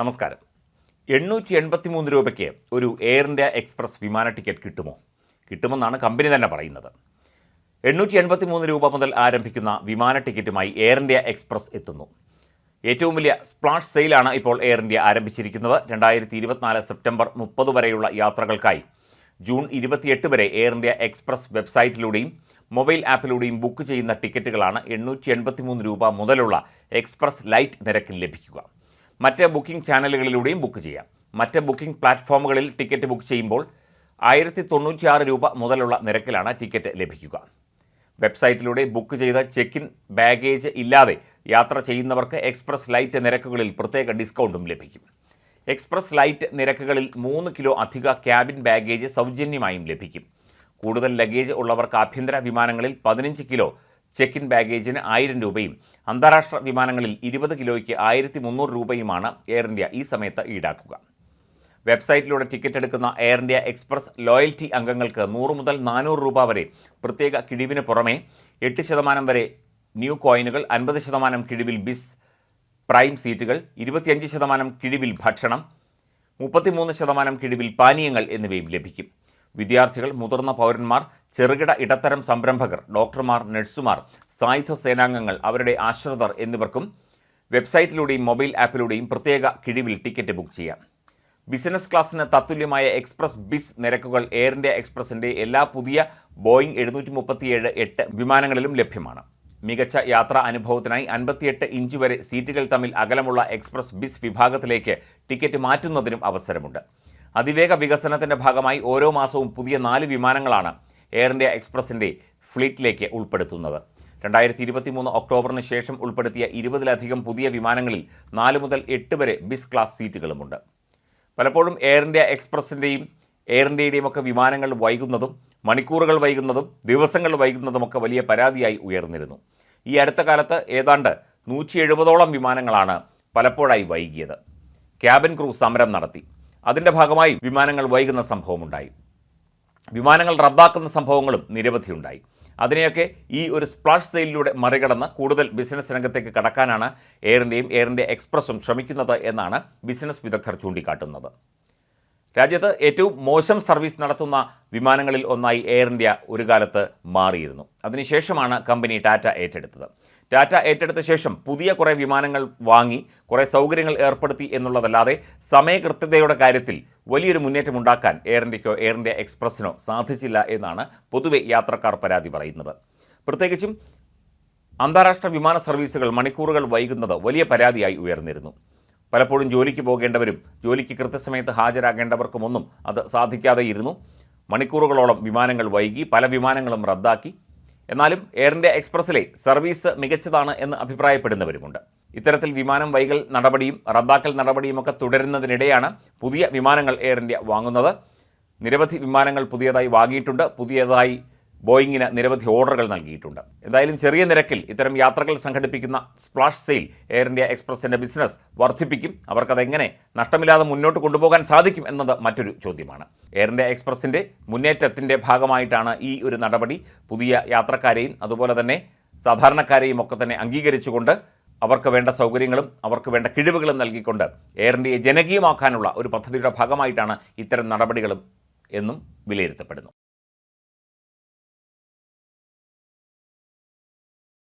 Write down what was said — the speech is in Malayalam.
നമസ്കാരം. എണ്ണൂറ്റി എൺപത്തി മൂന്ന് രൂപയ്ക്ക് ഒരു എയർ ഇന്ത്യ എക്സ്പ്രസ് വിമാന ടിക്കറ്റ് കിട്ടുമോ? കിട്ടുമെന്നാണ് കമ്പനി തന്നെ പറയുന്നത്. എണ്ണൂറ്റി എൺപത്തി മൂന്ന് രൂപ മുതൽ ആരംഭിക്കുന്ന വിമാന ടിക്കറ്റുമായി എയർ ഇന്ത്യ എക്സ്പ്രസ് എത്തുന്നു. ഏറ്റവും വലിയ സ്പ്ലാഷ് സെയിലാണ് ഇപ്പോൾ എയർ ഇന്ത്യ ആരംഭിച്ചിരിക്കുന്നത്. രണ്ടായിരത്തി ഇരുപത്തിനാല് സെപ്റ്റംബർ മുപ്പത് വരെയുള്ള യാത്രകൾക്കായി. ജൂൺ ഇരുപത്തിയെട്ട് വരെ എയർ ഇന്ത്യ എക്സ്പ്രസ് വെബ്സൈറ്റിലൂടെയും മൊബൈൽ ആപ്പിലൂടെയും ബുക്ക് ചെയ്യുന്ന ടിക്കറ്റുകളാണ് എണ്ണൂറ്റി എൺപത്തി മൂന്ന് രൂപ മുതലുള്ള എക്സ്പ്രസ് ലൈറ്റ് നിരക്കിൽ ലഭിക്കുക. മറ്റ് ബുക്കിംഗ് ചാനലുകളിലൂടെയും ബുക്ക് ചെയ്യാം. മറ്റ് ബുക്കിംഗ് പ്ലാറ്റ്ഫോമുകളിൽ ടിക്കറ്റ് ബുക്ക് ചെയ്യുമ്പോൾ ആയിരത്തി തൊണ്ണൂറ്റിയാറ് രൂപ മുതലുള്ള നിരക്കിലാണ് ടിക്കറ്റ് ലഭിക്കുക. വെബ്സൈറ്റിലൂടെ ബുക്ക് ചെയ്ത ചെക്ക് ഇൻ ബാഗേജ് ഇല്ലാതെ യാത്ര ചെയ്യുന്നവർക്ക് എക്സ്പ്രസ് ലൈറ്റ് നിരക്കുകളിൽ പ്രത്യേക ഡിസ്കൗണ്ടും ലഭിക്കും. എക്സ്പ്രസ് ലൈറ്റ് നിരക്കുകളിൽ മൂന്ന് കിലോ അധിക ക്യാബിൻ ബാഗേജ് സൗജന്യമായും ലഭിക്കും. കൂടുതൽ ലഗേജ് ഉള്ളവർക്ക് ആഭ്യന്തര വിമാനങ്ങളിൽ പതിനഞ്ച് കിലോ ചെക്ക് ഇൻ ബാഗേജിന് ആയിരം രൂപയും അന്താരാഷ്ട്ര വിമാനങ്ങളിൽ ഇരുപത് കിലോയ്ക്ക് ആയിരത്തി മുന്നൂറ് രൂപയുമാണ് എയർ ഇന്ത്യ ഈ സമയത്ത് ഈടാക്കുക. വെബ്സൈറ്റിലൂടെ ടിക്കറ്റ് എടുക്കുന്ന എയർ ഇന്ത്യ എക്സ്പ്രസ് ലോയൽറ്റി അംഗങ്ങൾക്ക് നൂറ് മുതൽ നാനൂറ് രൂപ വരെ പ്രത്യേക കിഴിവിന് പുറമെ എട്ട് ശതമാനം വരെ ന്യൂ കോയിനുകൾ അൻപത് ശതമാനം കിഴിവിൽ ബിസ് പ്രൈം സീറ്റുകൾ ഇരുപത്തിയഞ്ച് ശതമാനം കിഴിവിൽ ഭക്ഷണം മുപ്പത്തിമൂന്ന് ശതമാനം കിഴിവിൽ പാനീയങ്ങൾ എന്നിവയും ലഭിക്കും. വിദ്യാർത്ഥികൾ മുതിർന്ന പൗരന്മാർ ചെറുകിട ഇടത്തരം സംരംഭകർ ഡോക്ടർമാർ നഴ്സുമാർ സായുധ സേനാംഗങ്ങൾ അവരുടെ ആശ്രിതർ എന്നിവർക്കും വെബ്സൈറ്റിലൂടെയും മൊബൈൽ ആപ്പിലൂടെയും പ്രത്യേക കിഴിവിൽ ടിക്കറ്റ് ബുക്ക് ചെയ്യാം. ബിസിനസ് ക്ലാസ്സിന് തത്തുല്യമായ എക്സ്പ്രസ് ബിസ് നിരക്കുകൾ എയർ ഇന്ത്യ എക്സ്പ്രസിന്റെ എല്ലാ പുതിയ ബോയിങ് എഴുന്നൂറ്റി മുപ്പത്തിയേഴ് എട്ട് വിമാനങ്ങളിലും ലഭ്യമാണ്. മികച്ച യാത്രാ അനുഭവത്തിനായി അൻപത്തിയെട്ട് ഇഞ്ച് വരെ സീറ്റുകൾ തമ്മിൽ അകലമുള്ള എക്സ്പ്രസ് ബിസ് വിഭാഗത്തിലേക്ക് ടിക്കറ്റ് മാറ്റുന്നതിനും അവസരമുണ്ട്. അതിവേഗ വികസനത്തിന്റെ ഭാഗമായി ഓരോ മാസവും പുതിയ നാല് വിമാനങ്ങളാണ് എയർ ഇന്ത്യ എക്സ്പ്രസിന്റെ ഫ്ലീറ്റിലേക്ക് ഉൾപ്പെടുത്തുന്നത്. രണ്ടായിരത്തി ഇരുപത്തി മൂന്ന് ഒക്ടോബറിന് ശേഷം ഉൾപ്പെടുത്തിയ ഇരുപതിലധികം പുതിയ വിമാനങ്ങളിൽ നാല് മുതൽ എട്ട് വരെ ബിസ് ക്ലാസ് സീറ്റുകളുമുണ്ട്. പലപ്പോഴും എയർ ഇന്ത്യ എക്സ്പ്രസിന്റെയും എയർ ഇന്ത്യയുടെയും ഒക്കെ വിമാനങ്ങൾ വൈകുന്നതും മണിക്കൂറുകൾ വൈകുന്നതും ദിവസങ്ങൾ വൈകുന്നതുമൊക്കെ വലിയ പരാതിയായി ഉയർന്നിരുന്നു. ഈ അടുത്ത കാലത്ത് ഏതാണ്ട് നൂറ്റി എഴുപതോളം വിമാനങ്ങളാണ് പലപ്പോഴായി വൈകിയത്. ക്യാബിൻ ക്രൂ സമരം നടത്തി. അതിന്റെ ഭാഗമായി വിമാനങ്ങൾ വൈകുന്ന സംഭവമുണ്ടായി. വിമാനങ്ങൾ റദ്ദാക്കുന്ന സംഭവങ്ങളും നിരവധിയുണ്ടായി അതിനെയൊക്കെ ഈ ഒരു സ്പ്ലാഷ് സെയിലിലൂടെ മറികടന്ന് കൂടുതൽ ബിസിനസ് രംഗത്തേക്ക് കടക്കാനാണ് എയർ ഇന്ത്യയും എയർ ഇന്ത്യ എക്സ്പ്രസും ശ്രമിക്കുന്നത് എന്നാണ് ബിസിനസ് വിദഗ്ധർ ചൂണ്ടിക്കാട്ടുന്നത്. രാജ്യത്ത് ഏറ്റവും മോശം സർവീസ് നടത്തുന്ന വിമാനങ്ങളിൽ ഒന്നായി എയർ ഇന്ത്യ ഒരു കാലത്ത് മാറിയിരുന്നു. അതിനുശേഷമാണ് കമ്പനി ടാറ്റ ഏറ്റെടുത്തത്. ടാറ്റ ഏറ്റെടുത്ത ശേഷം പുതിയ കുറേ വിമാനങ്ങൾ വാങ്ങി കുറേ സൗകര്യങ്ങൾ ഏർപ്പെടുത്തി എന്നുള്ളതല്ലാതെ സമയകൃത്യതയുടെ കാര്യത്തിൽ വലിയൊരു മുന്നേറ്റം ഉണ്ടാക്കാൻ എയർ ഇന്ത്യക്കോ എയർ ഇന്ത്യ എക്സ്പ്രസ്സിനോ സാധിച്ചില്ല എന്നാണ് പൊതുവെ യാത്രക്കാർ പരാതി പറയുന്നത്. പ്രത്യേകിച്ചും അന്താരാഷ്ട്ര വിമാന സർവീസുകൾ മണിക്കൂറുകൾ വൈകുന്നത് വലിയ പരാതിയായി ഉയർന്നിരുന്നു. പലപ്പോഴും ജോലിക്ക് പോകേണ്ടവരും ജോലിക്ക് കൃത്യസമയത്ത് ഹാജരാകേണ്ടവർക്കുമൊന്നും അത് സാധിക്കാതെ ഇരുന്നു മണിക്കൂറുകളോളം വിമാനങ്ങൾ വൈകി പല വിമാനങ്ങളും റദ്ദാക്കി എന്നാലും എയർ ഇന്ത്യ എക്സ്പ്രസ്സിലെ സർവീസ് മികച്ചതാണ് എന്ന് അഭിപ്രായപ്പെടുന്നവരുമുണ്ട്. ഇത്തരത്തിൽ വിമാനം വൈകൽ നടപടിയും റദ്ദാക്കൽ നടപടിയുമൊക്കെ തുടരുന്നതിനിടെയാണ് പുതിയ വിമാനങ്ങൾ എയർ ഇന്ത്യ വാങ്ങുന്നത്. നിരവധി വിമാനങ്ങൾ പുതിയതായി വാങ്ങിയിട്ടുണ്ട്. പുതിയതായി ബോയിങ്ങിന് നിരവധി ഓർഡറുകൾ നൽകിയിട്ടുണ്ട്. എന്തായാലും ചെറിയ നിരക്കിൽ ഇത്തരം യാത്രകൾ സംഘടിപ്പിക്കുന്ന സ്പ്ലാഷ് സെയിൽ എയർ ഇന്ത്യ എക്സ്പ്രസിന്റെ ബിസിനസ് വർദ്ധിപ്പിക്കും. അവർക്കതെങ്ങനെ നഷ്ടമില്ലാതെ മുന്നോട്ട് കൊണ്ടുപോകാൻ സാധിക്കും എന്നത് മറ്റൊരു ചോദ്യമാണ്. എയർ ഇന്ത്യ എക്സ്പ്രസിന്റെ മുന്നേറ്റത്തിന്റെ ഭാഗമായിട്ടാണ് ഈ ഒരു നടപടി. പുതിയ യാത്രക്കാരെയും അതുപോലെ തന്നെ സാധാരണക്കാരെയും ഒക്കെ തന്നെ അംഗീകരിച്ചുകൊണ്ട് അവർക്ക് വേണ്ട സൗകര്യങ്ങളും അവർക്ക് വേണ്ട കിഴിവുകളും നൽകിക്കൊണ്ട് എയർ ഇന്ത്യയെ ജനകീയമാക്കാനുള്ള ഒരു പദ്ധതിയുടെ ഭാഗമായിട്ടാണ് ഇത്തരം നടപടികളും എന്നും വിലയിരുത്തപ്പെടുന്നു.